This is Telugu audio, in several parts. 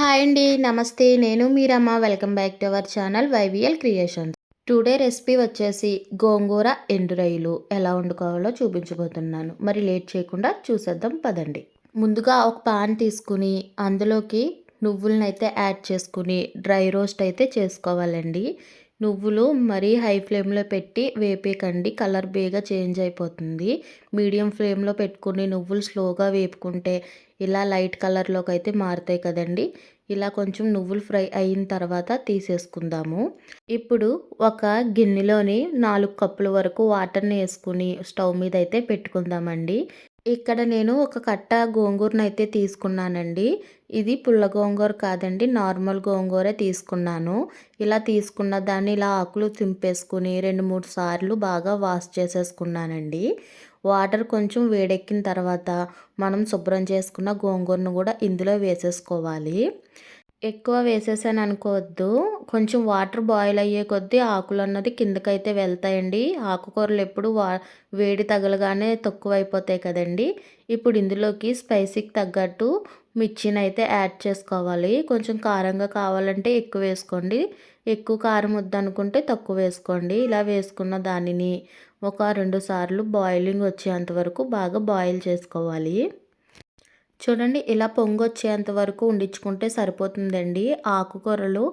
హాయ్ అండి నమస్తే. నేను Meeramma. Welcome back to our channel VYL creations. Today recipe వచ్చేసి గోంగూర ఎండురయ్యలు ఎలా వండుకోవాలో చూపించబోతున్నాను. మరి లేట్ చేయకుండా చూసేద్దాం పదండి. ముందుగా ఒక పాన్ తీసుకుని అందులోకి నువ్వులను అయితే యాడ్ చేసుకుని డ్రై రోస్ట్ అయితే చేసుకోవాలండి. నువ్వులు మరీ హై ఫ్లేమ్లో పెట్టి వేపేకండి. కలర్ బేగా చేంజ్ అయిపోతుంది. మీడియం ఫ్లేమ్లో పెట్టుకుని నువ్వులు స్లోగా వేపుకుంటే ఇలా లైట్ కలర్లోకి అయితే మారుతాయి కదండి. ఇలా కొంచెం నువ్వులు ఫ్రై అయిన తర్వాత తీసేసుకుందాము. ఇప్పుడు ఒక గిన్నెలోని నాలుగు కప్పుల వరకు వాటర్ని వేసుకుని స్టవ్ మీద అయితే పెట్టుకుందామండి. ఇక్కడ నేను ఒక కట్ట గోంగూరను అయితే తీసుకున్నానండి. ఇది పుల్ల గోంగూర కాదండి నార్మల్ గోంగూరే తీసుకున్నాను. ఇలా తీసుకున్న దాన్ని ఇలా ఆకులు తింపేసుకుని రెండు మూడు సార్లు బాగా వాష్ చేసేసుకున్నానండి. వాటర్ కొంచెం వేడెక్కిన తర్వాత మనం శుభ్రం చేసుకున్న గోంగూరను కూడా ఇందులో వేసేసుకోవాలి. ఎక్కువ వేసేసాను అనుకోవద్దు. కొంచెం వాటర్ బాయిల్ అయ్యే కొద్దీ ఆకులు అన్నది కిందకైతే వెళ్తాయండి. ఆకుకూరలు ఎప్పుడు వా వేడి తగలగానే తక్కువ అయిపోతాయి కదండి. ఇప్పుడు ఇందులోకి స్పైసీకి తగ్గట్టు మిర్చిని అయితే యాడ్ చేసుకోవాలి. కొంచెం కారంగా కావాలంటే ఎక్కువ వేసుకోండి. ఎక్కువ కారం వద్దనుకుంటే తక్కువ వేసుకోండి. ఇలా వేసుకున్న దానిని ఒక రెండు సార్లు బాయిలింగ్ వచ్చేంత వరకు బాగా బాయిల్ చేసుకోవాలి. చూడండి ఇలా పొంగు వచ్చేంత వరకు ఉండించుకుంటే సరిపోతుందండి. ఆకుకూరలు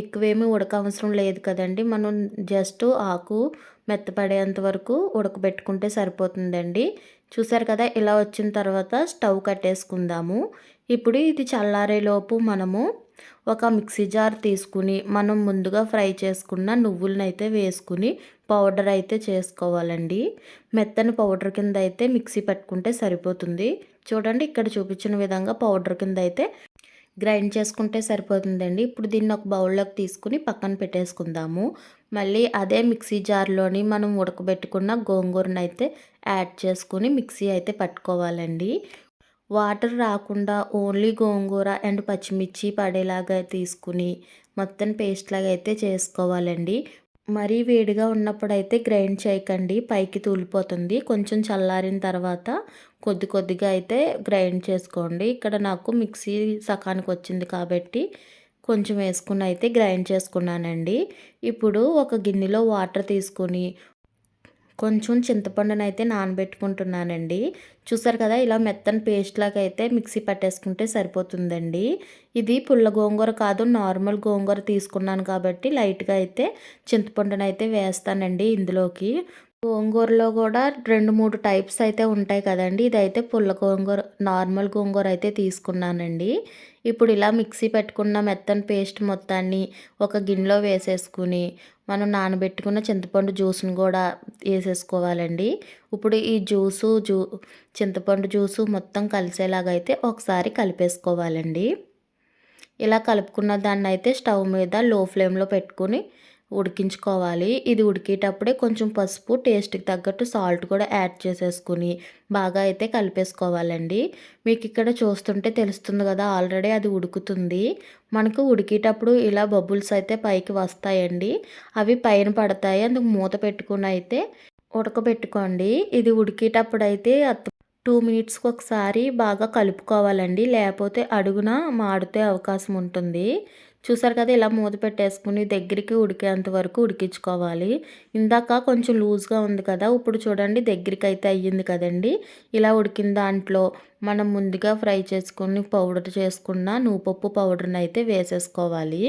ఎక్కువేమీ ఉడకవసరం లేదు కదండి. మనం జస్ట్ ఆకు మెత్తపడేంత వరకు ఉడకబెట్టుకుంటే సరిపోతుందండి. చూసారు కదా ఇలా వచ్చిన తర్వాత స్టవ్ కట్టేసుకుందాము. ఇప్పుడు ఇది చల్లారేలోపు మనము ఒక మిక్సీ జార్ తీసుకుని మనం ముందుగా ఫ్రై చేసుకున్న నువ్వులనైతే అయితే వేసుకుని పౌడర్ అయితే చేసుకోవాలండి. మెత్తని పౌడర్ కింద అయితే మిక్సీ పెట్టుకుంటే సరిపోతుంది. చూడండి ఇక్కడ చూపించిన విధంగా పౌడర్ కింద అయితే గ్రైండ్ చేసుకుంటే సరిపోతుందండి. ఇప్పుడు దీన్ని ఒక బౌల్లోకి తీసుకుని పక్కన పెట్టేసుకుందాము. మళ్ళీ అదే మిక్సీ జార్లోని మనం ఉడకబెట్టుకున్న గోంగూరను అయితే యాడ్ చేసుకుని మిక్సీ అయితే పట్టుకోవాలండి. వాటర్ రాకుండా ఓన్లీ గోంగూర అండ్ పచ్చిమిర్చి పడేలాగా తీసుకుని మొత్తం పేస్ట్ లాగా అయితే చేసుకోవాలండి. మరీ వేడిగా ఉన్నప్పుడైతే గ్రైండ్ చేయకండి పైకి తూలిపోతుంది. కొంచెం చల్లారిన తర్వాత కొద్ది కొద్దిగా అయితే గ్రైండ్ చేసుకోండి. ఇక్కడ నాకు మిక్సీ సకానికి వచ్చింది కాబట్టి కొంచెం వేసుకుని అయితే గ్రైండ్ చేసుకున్నానండి. ఇప్పుడు ఒక గిన్నెలో వాటర్ తీసుకొని కొంచెం చింతపండును అయితే నానబెట్టుకుంటున్నానండి. చూసారు కదా ఇలా మెత్తని పేస్ట్ లాగా అయితే మిక్సీ పట్టేసుకుంటే సరిపోతుందండి. ఇది పుల్ల గోంగూర కాదు నార్మల్ గోంగూర తీసుకున్నాను కాబట్టి లైట్గా అయితే చింతపండునైతే వేస్తానండి ఇందులోకి. గోంగూరలో కూడా రెండు మూడు టైప్స్ అయితే ఉంటాయి కదండి. ఇదైతే పుల్ల గోంగూర నార్మల్ గోంగూర అయితే తీసుకున్నానండి. ఇప్పుడు ఇలా మిక్సీ పెట్టుకున్న మెత్తని పేస్ట్ మొత్తాన్ని ఒక గిన్నెలో వేసేసుకుని మనం నానబెట్టుకున్న చింతపండు జ్యూస్ని కూడా వేసేసుకోవాలండి. ఇప్పుడు ఈ జ్యూసు జ్యూ చింతపండు జ్యూసు మొత్తం కలిసేలాగా అయితే ఒకసారి కలిపేసుకోవాలండి. ఇలా కలుపుకున్న దాన్ని అయితే స్టవ్ మీద లో ఫ్లేమ్లో పెట్టుకుని ఉడికించుకోవాలి. ఇది ఉడికేటప్పుడే కొంచెం పసుపు టేస్ట్కి తగ్గట్టు సాల్ట్ కూడా యాడ్ చేసేసుకుని బాగా అయితే కలిపేసుకోవాలండి. మీకు ఇక్కడ చూస్తుంటే తెలుస్తుంది కదా ఆల్రెడీ అది ఉడుకుతుంది. మనకు ఉడికేటప్పుడు ఇలా బబుల్స్ అయితే పైకి వస్తాయండి. అవి పైన పడతాయి. అందుకు మూత పెట్టుకుని అయితే ఉడకబెట్టుకోండి. ఇది ఉడికేటప్పుడు అయితే టూ మినిట్స్కి ఒకసారి బాగా కలుపుకోవాలండి. లేకపోతే అడుగున మాడితే అవకాశం ఉంటుంది. చూసారు కదా ఇలా మూత పెట్టేసుకుని దగ్గరికి ఉడికేంత వరకు ఉడికించుకోవాలి. ఇందాక కొంచెం లూజ్గా ఉంది కదా ఇప్పుడు చూడండి దగ్గరికి అయితే అయ్యింది కదండి. ఇలా ఉడికిన దాంట్లో మనం ముందుగా ఫ్రై చేసుకుని పౌడర్ చేసుకున్న నువ్వుపప్పు పౌడర్ని అయితే వేసేసుకోవాలి.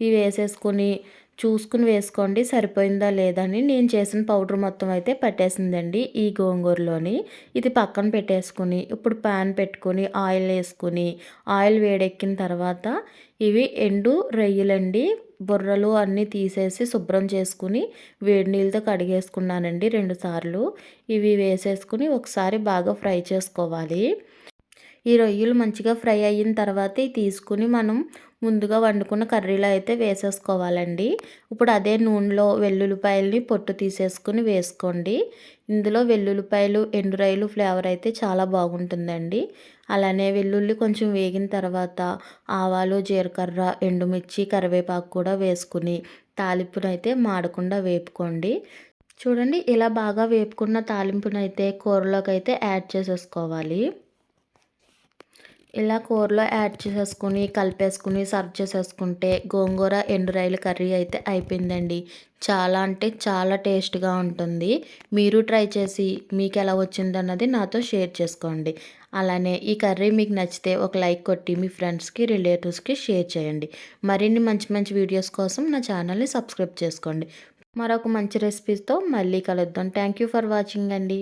ఇవి వేసేసుకొని చూసుకుని వేసుకోండి సరిపోయిందా లేదని నేను చేసిన పౌడర్ మొత్తం అయితే పట్టేసిందండి ఈ గోంగూరలోని. ఇది పక్కన పెట్టేసుకుని ఇప్పుడు ప్యాన్ పెట్టుకుని ఆయిల్ వేసుకుని ఆయిల్ వేడెక్కిన తర్వాత ఇవి ఎండు రొయ్యలండి. బుర్రలు అన్నీ తీసేసి శుభ్రం చేసుకుని వేడి నీళ్ళతో కడిగేసుకున్నానండి రెండు సార్లు. ఇవి వేసేసుకుని ఒకసారి బాగా ఫ్రై చేసుకోవాలి. ఈ రొయ్యలు మంచిగా ఫ్రై అయిన తర్వాత తీసుకుని మనం ముందుగా వండుకున్న కర్రీలో అయితే వేసేసుకోవాలండి. ఇప్పుడు అదే నూనెలో వెల్లుల్లిపాయలని పొట్టు తీసేసుకుని వేసుకోండి. ఇందులో వెల్లుల్లిపాయలు ఎండురాయలు ఫ్లేవర్ అయితే చాలా బాగుంటుందండి. అలానే వెల్లుల్లి కొంచెం వేగిన తర్వాత ఆవాలు జీలకర్ర ఎండుమిర్చి కరివేపాకు కూడా వేసుకుని తాలింపునైతే మాడకుండా వేపుకోండి. చూడండి ఇలా బాగా వేపుకున్న తాలింపునైతే కూరలోకి అయితే యాడ్ చేసేసుకోవాలి. ఇలా కూరలో యాడ్ చేసేసుకుని కలిపేసుకుని సర్వ్ చేసేసుకుంటే గోంగూర ఎండురాయల కర్రీ అయితే అయిపోయిందండి. చాలా అంటే చాలా టేస్ట్గా ఉంటుంది. మీరు ట్రై చేసి మీకు ఎలా వచ్చిందన్నది నాతో షేర్ చేసుకోండి. అలానే ఈ కర్రీ మీకు నచ్చితే ఒక లైక్ కొట్టి మీ ఫ్రెండ్స్కి రిలేటివ్స్కి షేర్ చేయండి. మరిన్ని మంచి మంచి వీడియోస్ కోసం నా ఛానల్ని సబ్స్క్రైబ్ చేసుకోండి. మరొక మంచి రెసిపీస్తో మళ్ళీ కలుద్దాం. థ్యాంక్ యూ ఫర్ వాచింగ్ అండి.